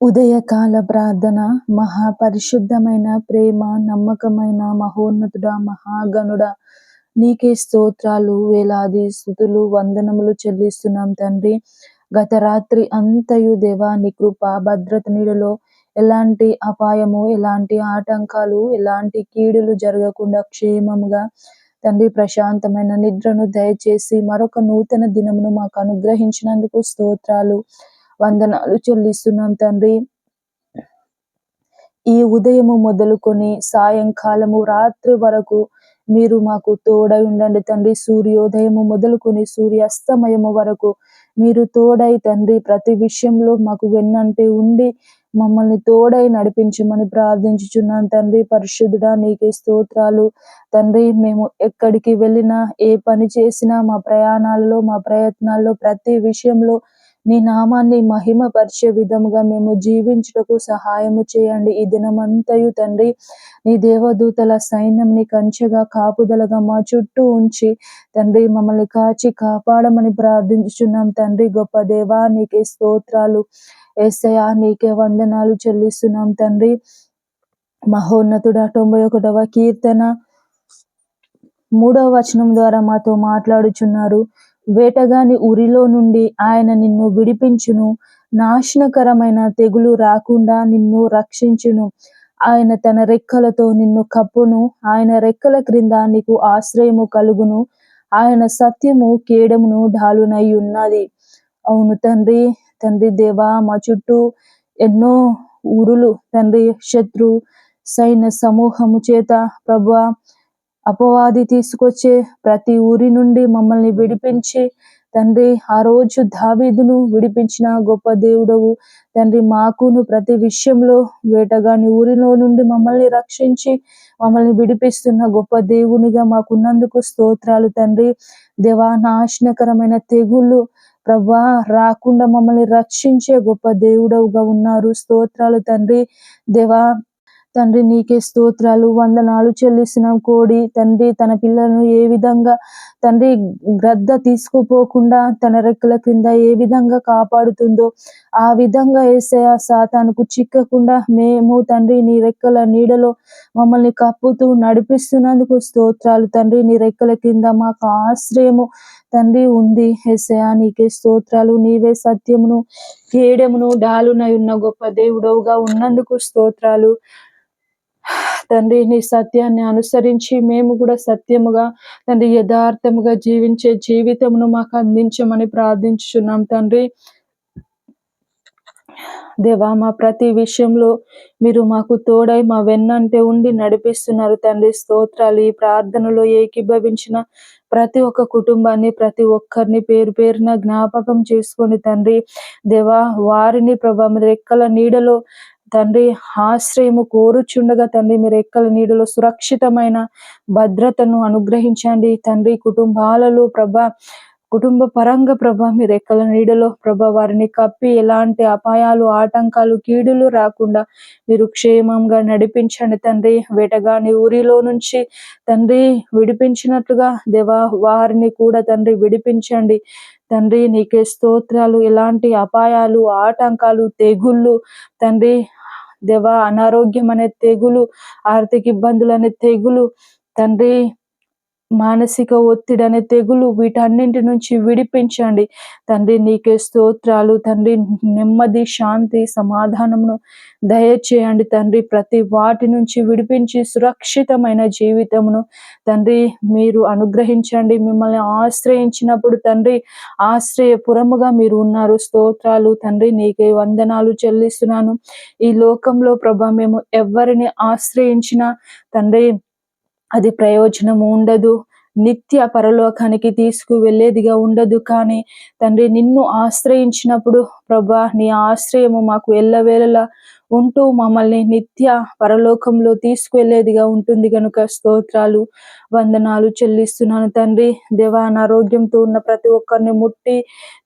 ఉదయకాల ప్రార్థన మహాపరిశుద్ధమైన ప్రేమ నమ్మకమైన మహోన్నతుడ మహాగణుడ నీకే స్తోత్రాలు వేలాది స్థుతులు వందనములు చెల్లిస్తున్నాం తండ్రి. గత రాత్రి అంతయు దేవా నీ కృప భద్రత నీడలో ఎలాంటి అపాయము ఎలాంటి ఆటంకాలు ఎలాంటి కీడులు జరగకుండా క్షేమముగా తండ్రి ప్రశాంతమైన నిద్రను దయచేసి మరొక నూతన దినమును మాకు అనుగ్రహించినందుకు స్తోత్రాలు. వందనాలు చెల్లిస్తున్నాం తండ్రి. ఈ ఉదయము మొదలుకొని సాయంకాలము రాత్రి వరకు మీరు మాకు తోడై ఉండండి తండ్రి. సూర్యోదయము మొదలుకొని సూర్యాస్తమయము వరకు మీరు తోడై తండ్రి. ప్రతి విషయంలో మాకు వెన్నంటే ఉండి మమ్మల్ని తోడై నడిపించమని ప్రార్థించుచున్నాను తండ్రి. పరిశుద్ధుడా నీకే స్తోత్రాలు. తండ్రి మేము ఎక్కడికి వెళ్ళినా ఏ పని చేసినా మా ప్రయాణాలలో మా ప్రయత్నాల్లో ప్రతి విషయంలో నీ నామాన్ని మహిమపరిచే విధముగా మేము జీవించుటకు సహాయము చేయండి. ఈ దినమంతయు తండ్రి నీ దేవదూతల సైన్యంని కంచెగా కాపుదలగా మా చుట్టూ ఉంచి తండ్రి మమ్మల్ని కాచి కాపాడమని ప్రార్థించుచున్నాం తండ్రి. గొప్ప దేవా నీకే స్తోత్రాలు. ఏసయా నీకే వందనాలు చెల్లిస్తున్నాం తండ్రి. మహోన్నతుడ తొంభై ఒకటవ కీర్తన మూడవ వచనం ద్వారా మాతో మాట్లాడుచున్నారు. వేటగాని ఉరిలో నుండి ఆయన నిన్ను విడిపించును. నాశనకరమైన తెగులు రాకుండా నిన్ను రక్షించును. ఆయన తన రెక్కలతో నిన్ను కప్పును. ఆయన రెక్కల క్రింద నీకు ఆశ్రయము కలుగును. ఆయన సత్యము కేడమును ఢాలునై ఉన్నది. అవును తండ్రి తండ్రి దేవా మా చుట్టూ ఎన్నో ఊరులు తండ్రి శత్రు సైన్య సమూహము చేత ప్రభా అపవాది తీసుకొచ్చే ప్రతి ఊరి నుండి మమ్మల్ని విడిపించి తండ్రి ఆ రోజు దావీదును విడిపించిన గొప్ప దేవుడవు. తండ్రి మాకును ప్రతి విషయంలో వేటగాని ఊరిలో నుండి మమ్మల్ని రక్షించి మమ్మల్ని విడిపిస్తున్న గొప్ప దేవునిగా మాకున్నందుకు స్తోత్రాలు తండ్రి. దేవా నాశనకరమైన తెగుళ్ళు ప్రభా రాకుండా మమ్మల్ని రక్షించే గొప్ప దేవుడవుగా ఉన్నారు. స్తోత్రాలు తండ్రి. దేవా తండ్రి నీకే స్తోత్రాలు వందనాలు చెల్లిస్తున్నాం కోడి. తండ్రి తన పిల్లలను ఏ విధంగా తండ్రి గ్రద్ద తీసుకుపోకుండా తన రెక్కల క్రింద ఏ విధంగా కాపాడుతుందో ఆ విధంగా వేసే సాతానుకు చిక్కకుండా మేము తండ్రి నీ రెక్కల నీడలో మమ్మల్ని కప్పుతూ నడిపిస్తున్నందుకు స్తోత్రాలు. తండ్రి నీ రెక్కల కింద మాకు ఆశ్రయము తండ్రి ఉంది. ఎసయా నీకే స్తోత్రాలు నీవే సత్యమును కేడమును డాలునై ఉన్న గొప్ప దేవుడవుగా ఉన్నందుకు స్తోత్రాలు. తండ్రి నీ సత్యాన్ని అనుసరించి మేము కూడా సత్యముగా తండ్రి యథార్థముగా జీవించే జీవితమును మాకు అందించమని ప్రార్థించుచున్నాం తండ్రి. దేవా మా ప్రతి విషయంలో మీరు మాకు తోడై మా వెన్నంటే ఉండి నడిపిస్తున్నారు తండ్రి. స్తోత్రాలు ఈ ప్రార్థనలో ఏకీభవించిన ప్రతి ఒక్క కుటుంబాన్ని ప్రతి ఒక్కరిని పేరు పేరున జ్ఞాపకం చేసుకొని తండ్రి. దేవా వారిని ప్రభా రెక్కల నీడలో తండ్రి ఆశ్రయము కోరుచుండగా తండ్రి మీరు ఎక్కల నీడలో సురక్షితమైన భద్రతను అనుగ్రహించండి. తండ్రి కుటుంబాలలో ప్రభ కుటుంబ పరంగా ప్రభ మీరు ఎక్కల నీడలో ప్రభ వారిని కప్పి ఎలాంటి అపాయాలు ఆటంకాలు కీడులు రాకుండా మీరు క్షేమంగా నడిపించండి తండ్రి. వేటగాని ఊరిలో నుంచి తండ్రి విడిపించినట్లుగా దేవా వారిని కూడా తండ్రి విడిపించండి. తండ్రి నీకే స్తోత్రాలు. ఎలాంటి అపాయాలు ఆటంకాలు తెగుళ్ళు తండ్రి దేవా అనారోగ్యం అనే తెగులు ఆర్థిక ఇబ్బందులు అనే తెగులు. తండ్రి మానసిక ఒత్తిడి అనే తెగులు వీటన్నింటి నుంచి విడిపించండి. తండ్రి నీకే స్తోత్రాలు. తండ్రి నెమ్మది శాంతి సమాధానమును దయచేయండి. తండ్రి ప్రతి వాటి నుంచి విడిపించి సురక్షితమైన జీవితమును తండ్రి మీరు అనుగ్రహించండి. మిమ్మల్ని ఆశ్రయించినప్పుడు తండ్రి ఆశ్రయపురముగా మీరు ఉన్నారు. స్తోత్రాలు. తండ్రి నీకే వందనాలు చెల్లిస్తున్నాను. ఈ లోకంలో ప్రభా మేము ఎవరిని ఆశ్రయించినా తండ్రి అది ప్రయోజనం ఉండదు. నిత్య పరలోకానికి తీసుకువెళ్ళేదిగా ఉండదు. కానీ తండ్రి నిన్ను ఆశ్రయించినప్పుడు ప్రభా నీ ఆశ్రయము మాకు ఎల్లవేళలా ఉంటూ మమ్మల్ని నిత్య పరలోకంలో తీసుకువెళ్ళేదిగా ఉంటుంది కనుక స్తోత్రాలు వందనాలు చెల్లిస్తున్నాను తండ్రి. దేవా అనారోగ్యంతో ఉన్న ప్రతి ఒక్కరిని ముట్టి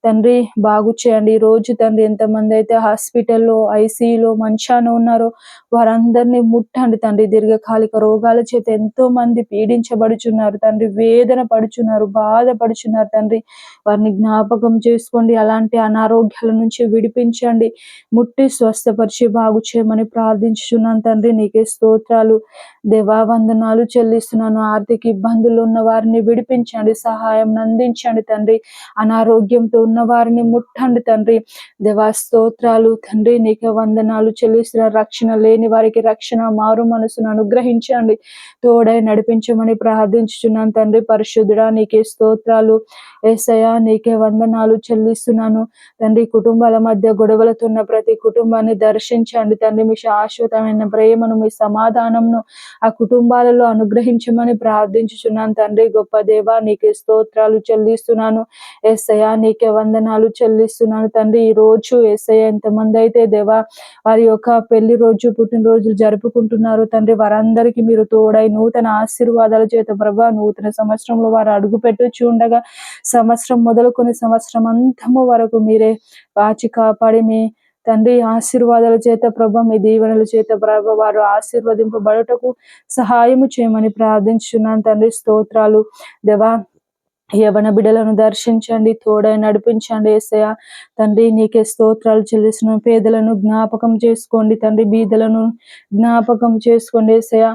తండ్రి బాగు చేయండి. రోజు తండ్రి ఎంతమంది అయితే హాస్పిటల్లో ఐసీయూలో మంచాన ఉన్నారో వారందరినీ ముట్టండి తండ్రి. దీర్ఘకాలిక రోగాల చేత ఎంతో మంది పీడించబడుచున్నారు తండ్రి. వేదన పడుచున్నారు బాధపడుచున్నారు తండ్రి. వారిని జ్ఞాపకం చేసుకోండి. అలాంటి అనారోగ్యాల నుంచి నుంచి విడిపించండి. ముట్టి స్వస్థపరిచి బాగు చేయమని ప్రార్థించుచున్నాను తండ్రి. నీకే స్తోత్రాలు. దేవా వందనాలు చెల్లిస్తున్నాను. ఆర్థిక ఇబ్బందులు ఉన్న వారిని విడిపించండి. సహాయం అందించండి తండ్రి. అనారోగ్యంతో ఉన్న వారిని ముట్టండి తండ్రి. దేవా స్తోత్రాలు. తండ్రి నీకే వందనాలు చెల్లిస్తున్న రక్షణ లేని వారికి రక్షణ మారు మనసును అనుగ్రహించండి. తోడై నడిపించమని ప్రార్థించుచున్నాను తండ్రి. పరిశుద్ధుడా నీకే స్తోత్రాలు. ఏసయా నీకే వందనాలు చెల్లిస్తున్నాను. తండ్రి కుటుంబాల మధ్య గొడవలతో ఉన్న ప్రతి కుటుంబాన్ని దర్శించండి. తండ్రి తండ్రి. మీ శాశ్వతమైన ప్రేమను మీ సమాధానంను ఆ కుటుంబాలలో అనుగ్రహించమని ప్రార్థించుచున్నాను తండ్రి. గొప్ప దేవా నీకే స్తోత్రాలు చెల్లిస్తున్నాను. ఎస్ఐయా నీకే వందనాలు చెల్లిస్తున్నాను తండ్రి. ఈ రోజు ఎస్ఐ ఎంతమంది అయితే దేవా వారి యొక్క పెళ్ళి రోజు పుట్టినరోజులు జరుపుకుంటున్నారు తండ్రి. వారందరికీ మీరు తోడై నూతన ఆశీర్వాదాల చేత ప్రభా నూతన సంవత్సరంలో వారు అడుగు పెట్టొచ్చు ఉండగా సంవత్సరం మొదలుకొని సంవత్సరం అంతము వరకు మీరే కాచి కాపాడి మీ తండ్రి ఆశీర్వాదాల చేత ప్రభ మీ దీవెనల చేత ప్రభ వారు ఆశీర్వదింపబడుటకు సహాయము చేయమని ప్రార్థించున్నాను తండ్రి స్తోత్రాలు. దేవా యవన బిడలను దర్శించండి తోడై నడిపించండి ఏసయ తండ్రి నీకే స్తోత్రాలు చెల్లిసిన పేదలను జ్ఞాపకం చేసుకోండి తండ్రి బీదలను జ్ఞాపకం చేసుకోండి ఏసయ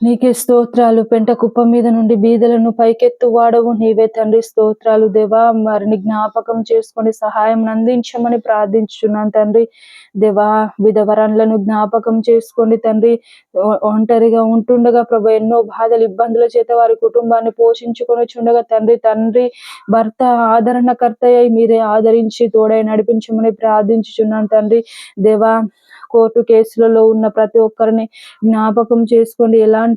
నీకే స్తోత్రాలు. పెంట కుప్ప మీద నుండి బీదలను పైకెత్తు వాడవు. నీవే తండ్రి స్తోత్రాలు దేవా. మరిని జ్ఞాపకం చేసుకొని సహాయం అందించమని ప్రార్థించున్నాను తండ్రి. దేవా విధవరాన్లను జ్ఞాపకం చేసుకోండి తండ్రి ఒంటరిగా ఉంటుండగా ప్రభు ఎన్నో బాధలు ఇబ్బందుల చేత వారి కుటుంబాన్ని పోషించుకొని చుండగా తండ్రి తండ్రి భర్త ఆదరణకర్త అయి మీరే ఆదరించి తోడై నడిపించమని ప్రార్థించుచున్నాను తండ్రి. దేవా కోర్టు కేసులలో ఉన్న ప్రతి ఒక్కరిని జ్ఞాపకం చేసుకోండి ఎలాంటి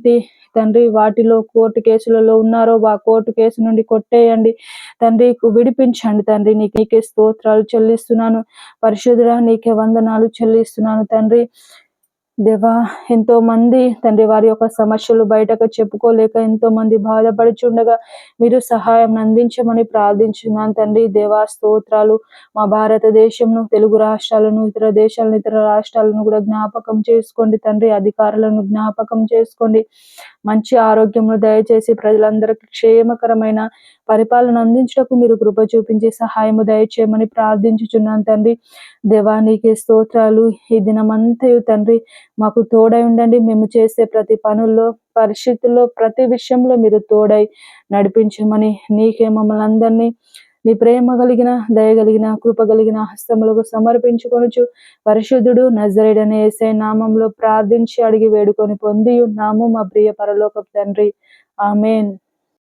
తండ్రి వాటిలో కోర్టు కేసులలో ఉన్నారో ఆ కోర్టు కేసు నుండి కొట్టేయండి. తండ్రి విడిపించండి తండ్రి. నీకు నీకే స్తోత్రాలు చెల్లిస్తున్నాను. పరిశుద్ధుడా నీకే వందనాలు చెల్లిస్తున్నాను తండ్రి. దేవా ఎంతో మంది తండ్రి వారి యొక్క సమస్యలు బయటకు చెప్పుకోలేక ఎంతో మంది బాధపడుచుండగా మీరు సహాయం అందించమని ప్రార్థించున్నాను తండ్రి. దేవా స్తోత్రాలు మా భారతదేశంను తెలుగు రాష్ట్రాలను ఇతర దేశాలను ఇతర రాష్ట్రాలను కూడా జ్ఞాపకం చేసుకోండి తండ్రి. అధికారులను జ్ఞాపకం చేసుకోండి. మంచి ఆరోగ్యమును దయచేసి ప్రజలందరికీ క్షేమకరమైన పరిపాలన అందించటకు మీరు కృప చూపించి సహాయము దయచేయమని ప్రార్థించుచున్నాను తండ్రి. దేవానికి స్తోత్రాలు. ఈ దినమంతయు తండ్రి మాకు తోడై ఉండండి. మేము చేసే ప్రతి పనుల్లో పరిస్థితుల్లో ప్రతి విషయంలో మీరు తోడై నడిపించమని నీకే మమ్మల్ని అందరినీ నీ ప్రేమ కలిగిన దయగలిగిన కృప కలిగిన హస్తములకు సమర్పించుకొనుచు పరిశుద్ధుడు నజరేడనే ఏసే నామంలో ప్రార్థించి అడిగి వేడుకొని పొంది ఉన్నాము మా ప్రియ పరలోకపు తండ్రి. ఆమెన్.